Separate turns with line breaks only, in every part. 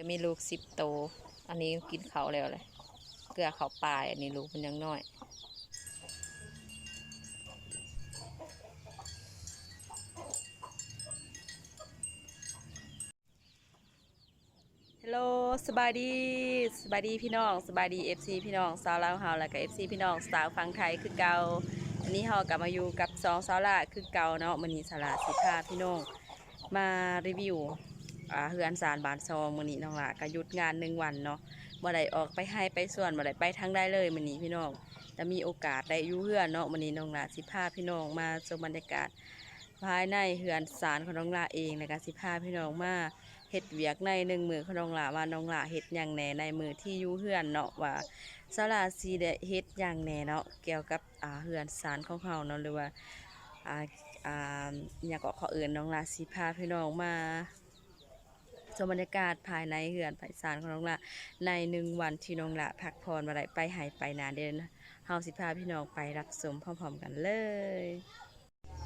จะมีลูกสิบโต อันนี้กินเขาแล้วเลย เกลือเขาปลาย อันนี้ลูกมันยังน้อยฮัลโหลสบายดีสบายดีพี่น้องสบายดี FC พี่น้องสาวลาวเฮาแล้วก็ FC พี่น้องสาวฟังไทยคือเก่าอันนี้เฮากลับมาอยู่กับสองสาวลาคือเก่าเนาะมื้อนี้สาวลาสิพาพี่น้องมารีวิว เฮือนสารบานซองมื้อนี้น้องลาก็หยุดงานหนึ่งวันเนาะบ่ได้ออกไปให้ไปส่วนบ่ได้ไปทางใดเลยมื้อนี้พี่น้องแต่มีโอกาสได้อยู่เฮือนเนาะมื้อนี้น้องลาสิพาพี่น้องมาชมบรรยากาศภายในเฮือนสารของน้องลาเองแล้วก็สิพาพี่น้องมาเฮ็ดเวียกในหนึ่งมือของน้องหลาว่าน้องหลาเฮ็ดอย่างแหน่ในมือที่อยู่เฮือนเนาะว่าสลาซีได้เฮ็ดอย่างแหน่เนาะเกี่ยวกับอ่าเฮือนสารของเฮาเนาะหรือว่าอ่าอ่าอยางก็ขอเอื่นน้องหลาสิพาพี่น้องมา ชมบรรยากาศภายในเฮือนภายสารของน้องหลาในหนึ่งวันที่น้องหลาพักผ่อนมาได้ไปหายไปนานเดือนเฮาสิพาพี่น้องไปรับชมพร้อมๆกันเลย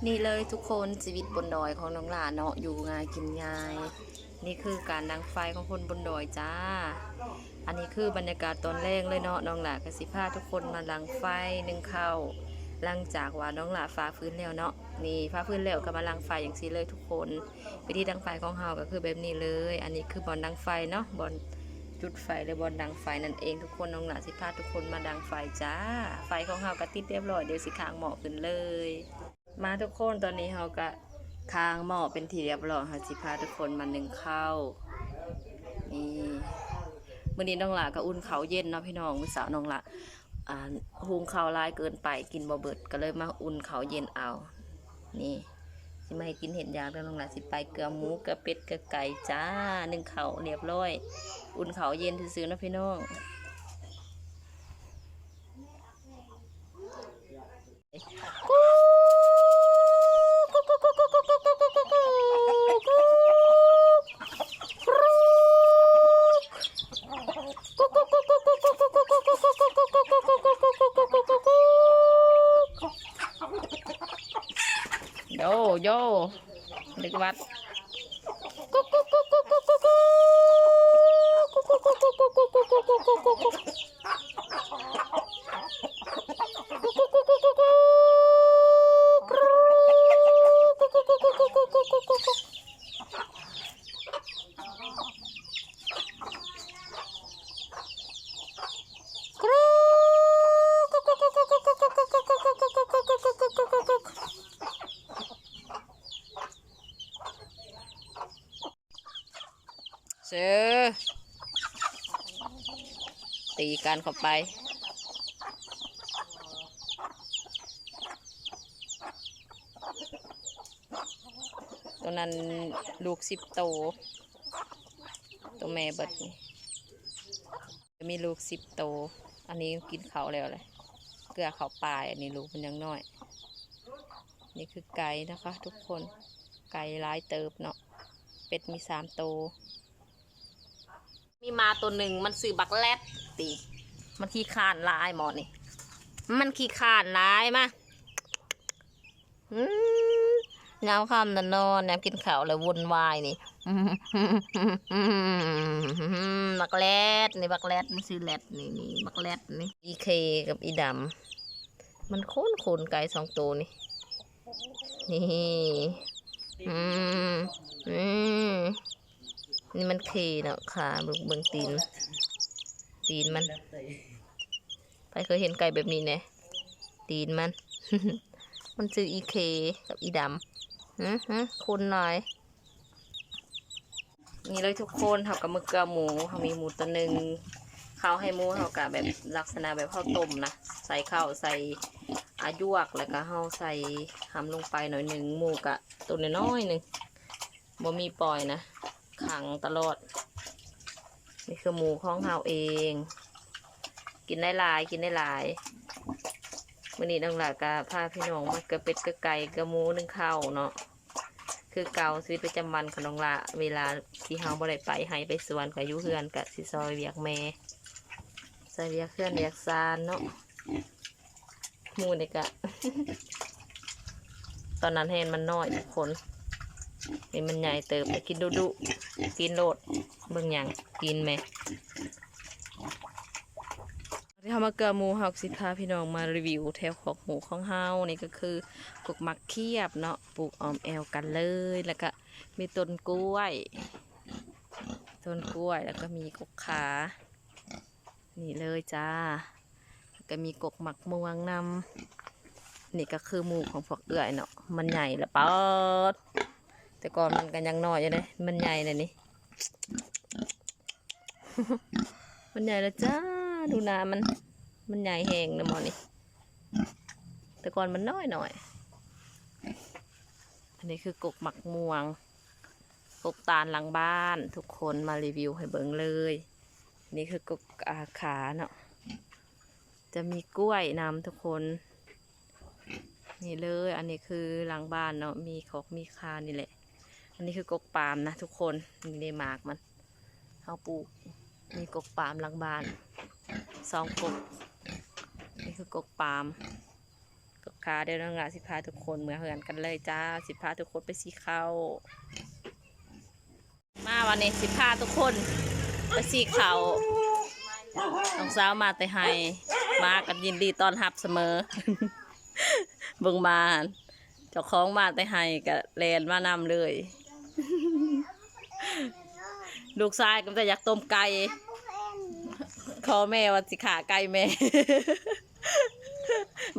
นี่เลยทุกคนชีวิตบนดอยของน้องหลาเนาะอยู่ง่ายกินง่าย นี่คือการดังไฟของคนบนดอยจ้า อันนี้คือบรรยากาศตอนแรกเลยเนาะน้องหลากสิพาทุกคนมาดังไฟหนึ่งเข้าหลังจากว่าน้องหลาฟ้าฟื้นแล้วเนาะ นี่ฟ้าฟื้นแล้วก็มาลังไฟอย่างซีเลยทุกคนวิธีดังไฟของเฮาก็คือแบบนี้เลย อันนี้คือบอลดังไฟเนาะบอลจุดไฟหรือบอลดังไฟนั่นเองทุกคนน้องหลาสิพาทุกคนมาดังไฟจ้า ไฟของเฮาก็ติดเรียบร้อยเดี๋ยวสิค้างหมอขึ้นเลย มาทุกคนตอนนี้เฮาก็ค้างหม้อเป็นทีเรียบร้อยค่ะสิพาทุกคนมาหนึ่งเข้านี่มื้อนี้น้องหลาก็อุ่นเขาเย็นเนาะพี่น้องมื้อเสาร์น้องหลาอ่าหุงข้าวลายเกินไปกินบ่เบิดก็เลยมาอุ่นเขาเย็นเอา นี่สิมาให้กินเห็ดยางแล้วน้องหลาสิไปเกลือหมูเกลือเป็ดเกลือไก่จ้าหนึ่งเขาเรียบร้อย อุ่นเขาเย็นซื้อๆนะพี่น้อง โยเดึกวัด เสือตีกันเข้าไป ตัวนั้นลูกสิบโต ตัวแม่เบิดนี่จะมีลูกสิบโต อันนี้กินเขาแล้วเลยเกลือเขาปลายอันนี้ลูกมันยังน้อย นี่คือไก่นะคะ ทุกคนไก่ร้ายเติบเนาะเป็ดมีสามโต มีมาตัวหนึ่งมันสื่อบักแรดตี มันขี้ขานลายหมอนี่ มันขี้ขานลายมาอืมยามค่ำนอนนอนยามกินข้าวแล้ววนวายนี่บักแรดนี่บักแรดมันชื่อแรดนี่นี่บักแรดนี่อีเคกับอีดำมันโค้นโคนไก่สองตัวนี่นี่อืมอืม นี่มันเคเนาะขาเบิ่งเบิ่งตีน ตีนมันไปเคยเห็นไก่แบบนี้เนี่ยตีนมัน มันชื่ออีเคกับอีดำฮึฮึคุณหน่อยนี่เลยทุกคนเขากับมือเกลือหมูเขามีหมูตัวหนึ่งข้าวให้หมูเขากับแบบลักษณะแบบข้าวต้มนะใส่ข้าวใส่อายวกแล้วก็เขาใส่หำลงไปหน่อยหนึ่งหมูกะตัวน้อยหนึ่งบ่มีปล่อยนะ ขังตลอด นี่คือหมูของเราเอง กินได้หลายกินได้หลายวันนี้น้องหลากะพาพี่น้องมากระเป็ดกระไก่กระหมูนึ่งข้าวเนาะคือเก่าชีวิตประจำวันของน้องละเวลาที่เฮาบ่ได้ไปให้ไปสวนกับยุเฮือนกับสิซอยเวียกแม่ซอยเวียกเพื่อนเวียกซานเนาะหมูนี่กะตอนนั้นเห็นมันน้อยทุกคนนี่มันใหญ่เติบไปกินดุดุ กินโลดเบิ่งหยังกินไหมที่เขามาเกลือหมูเฮาสิพาพี่น้องมารีวิวแถวของหมูของเฮานี่ก็คือกกมักเขียบเนาะปลูกออมแอลกันเลยแล้วก็มีต้นกล้วยต้นกล้วยแล้วก็มีกกขา นี่เลยจ้าแล้วก็มีกกหมักม่วงนำนี่ก็คือหมูของพวกเอื้อยเนาะมันใหญ่ละเปิด แต่ก่อนมันกันยังน้อยอยู่เลยมันใหญ่เลยนี่ มันใหญ่แล้วจ้า ดูนามัน มันใหญ่แหงนะหมอนี่ แต่ก่อนมันน้อยหน่อย อันนี้คือกกหมักม่วง กกตาลหลังบ้าน ทุกคนมารีวิวให้เบิ่งเลย นี่คือกกอาขาเนาะ จะมีกล้วยนำทุกคนนี่เลย อันนี้คือหลังบ้านเนาะ มีขอกมีคานี่แหละ อันนี้คือกกปาล์มนะทุกคนนี่ได้หมากมันเอาปลูกมีกกปาล์มหลังบ้านสองกกนี่คือกกปาล์มกกขาเดี๋ยวน้องหลาสิพาทุกคนเหมื่อเหือนกันเลยจ้าสิพาทุกคนไปสีเข้ามาวันนี้สิพาทุกคนไปสีเขาน้องสาวมาแต่ให้มากันยินดีต้อนรับเสมอเบิ่งมาเจ้าของมาแต่ให้กับแลนมานำเลย ลูกชายก็จะอยากต้มไก่ขอแม่ว่าสิขาไก่แม่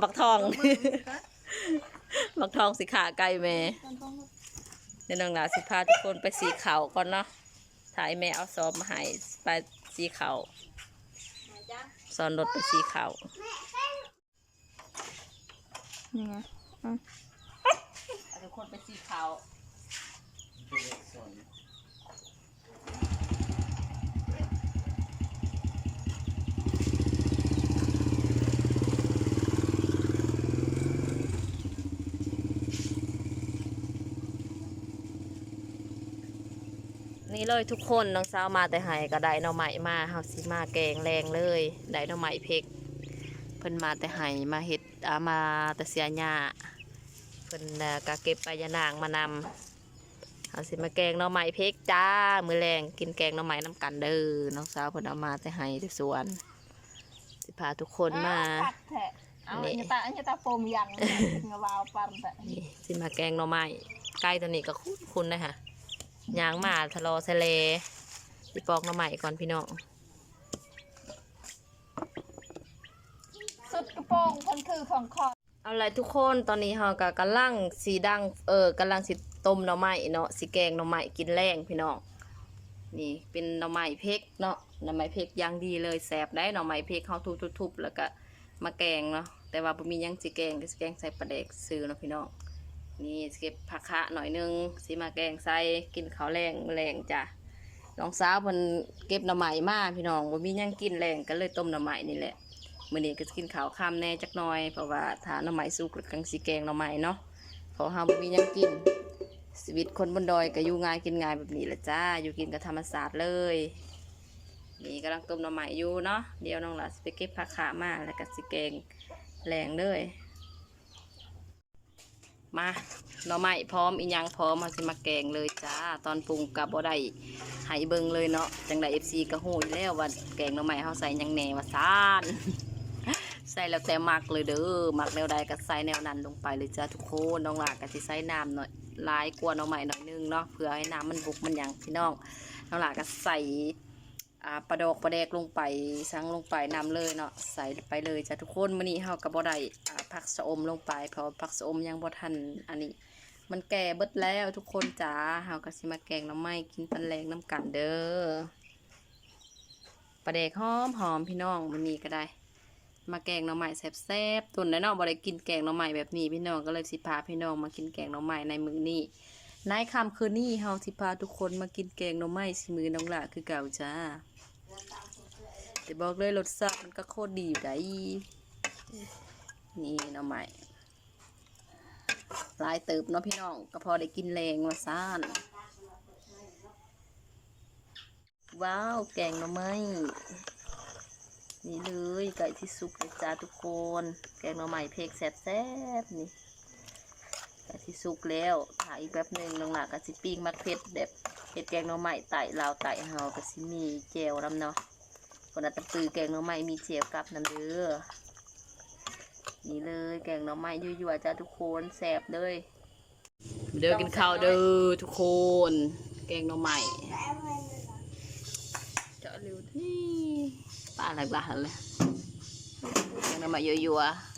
บักทอง บักทองสิขาไก่แม่เดี๋ยวน้องหลาสิพาทุกคนไปสีเขาก่อนเนาะถ่ายแม่เอาซอมมาให้ไปสีเขาซอนรถไปสีเขา
นี่ไง
ทุกคนไปสีเขา นี่เลยทุกคนน้องสาวมาแต่ใหายก็ได้หน่อไม้มาเฮาสิมาแกงแรงเลยได้หน่อไม้เพกเพิ่นมาแต่ใหายมาเฮ็ดอามาแต่เสียหญ้าเพิ่นก็เก็บใบยะนางมานำ เฮาสิมาแกงหน่อไม้เพกจ้า มื้อแรงกินแกงหน่อไม้น้ำกันเด้อน้องสาวเพิ่นเอามาแต่ใหายที่สวน สิพาทุกคนมา
ปัดแทะเอาอันนี้ตาอันนี้ตาโฟมยังเงาวาวปันแต่
นี่สิมาแกงหน่อไม้ไก่ตัวนี้ก็คุ้นคุ้นๆนะฮะยางมาทะเลาะทะเลสิปอกหน่อไม้ก่อนพี่น้อง
สุดกระโปรงคนคือของคอ
เอาละทุกคนตอนนี้เราก็กำลังสีดังเออกำลังสิ ต้มหน่อไม้เนาะสิแกงหน่อไม้กินแรงพี่น้องนี่เป็นหน่อไม้เพกเนาะหน่อไม้เพกยางดีเลยแสบได้หน่อไม้เพกเขาทุบๆแล้วก็มาแกงเนาะแต่ว่าบ่มียังสิแกงก็สิแกงใส่ปลาแดกซื้อเนาะพี่น้องนี่เก็บผักคะหน่อยหนึงสิมาแกงใส่กินข้าวแรงแรงจ้ะน้องสาวเพิ่นเก็บหน่อไม้มาพี่น้องบ่มียังกินแรงก็เลยต้มหน่อไม้นี่แหละมื่อนี้ก็กินข้าวค่ำแน่จักหน่อยเพราะว่าทานหน่อไม้สุกแล้วกังสีแกงหน่อไม้เนาะเพราะเฮาบ่มียังกิน ชีวิตคนบนดอยก็อยู่ง่ายกินง่ายแบบนี้แหละจ้า อยู่กินกับธรรมศาสตร์เลย นี่กำลังต้มหน่อไม้อยู่เนาะ เดี๋ยวน้องหลาสไปเก็บผักขามาแล้วก็สิแกงแรงเลย มาหน่อไม้พร้อมอีหยังพร้อมเฮาสิมาแกงเลยจ้า ตอนปรุงกับบ่ได้ให้เบิ่งเลยเนาะ จังได FC ก็ฮู้อยู่แล้วว่าแกงหน่อไม้เฮาใส่หยังแหน่ว่าซ่านใส่แล้วแต่มักเลยเด้อมักแนวใดก็ใส่แนวนั้นลงไปเลยจ้าทุกคนน้องหลาก็สิใส่น้ำหน่อย หลายกว่าน้องใหม่หน่อยนึงเนาะเพื่อให้น้ำมันบุกมันยังพี่น้องน้องหลาก็ใส่ปลาดอกปลาแดกลงไปสังลงไปน้ำเลยเนาะใส่ไปเลยจ้าทุกคนมื้อนี้เฮาก็บ่ได้อ่าผักสะอมลงไป เพราะผักสะอมยังบ่ทันอันนี้ มันแก่เบิดแล้วทุกคนจ้าเฮาก็สิมาแกงหน้ำไม้กินตอนแรงน้ำกันเด้อปลาแดกหอมหอมพี่น้องมื้อนี้ก็ได้ มาแกงหน่อไม้แซ่บๆตุนแล้วเนาะบ่ได้กินแกงหน่อไม้แบบนี้พี่น้องก็เลยสิพาพี่น้องมากินแกงหน่อไม้ในมื้อนี้ในค่ำคืนนี้เฮาสิพาทุกคนมากินแกงหน่อไม้สิมือน้องละคือเก่าจ้าแต่บอกเลยรสชาติมันก็โคตรดีอยู่ได้นี่หน่อไม้หลายเติบเนาะพี่น้องก็พอได้กินแรงว่าซ่านว้าว แกงหน่อไม้ นี่เลยไก่ที่สุกเลยจ้าทุกคน แกงหน่อไม้เพกแซ่บๆนี่ไก่ที่สุกแล้วถ่ายอีกแป๊บหนึ่งลงหลักกะสิปิ้งมักเผ็ดแบบเห็ดแกงหน่อไม้ไต่ลาวไต่เฮาก็สิมีแจวน้ำเนาะคนอัตตะปือแกงหน่อไม้มีแจวกลับน้ำเด้อนี่เลยแกงหน่อไม้ยั่วๆจ้าทุกคนแซ่บเลยเด้อกินข้าวเด้อทุกคน แกงหน่อไม้เจาะเร็วที่ ปลาอ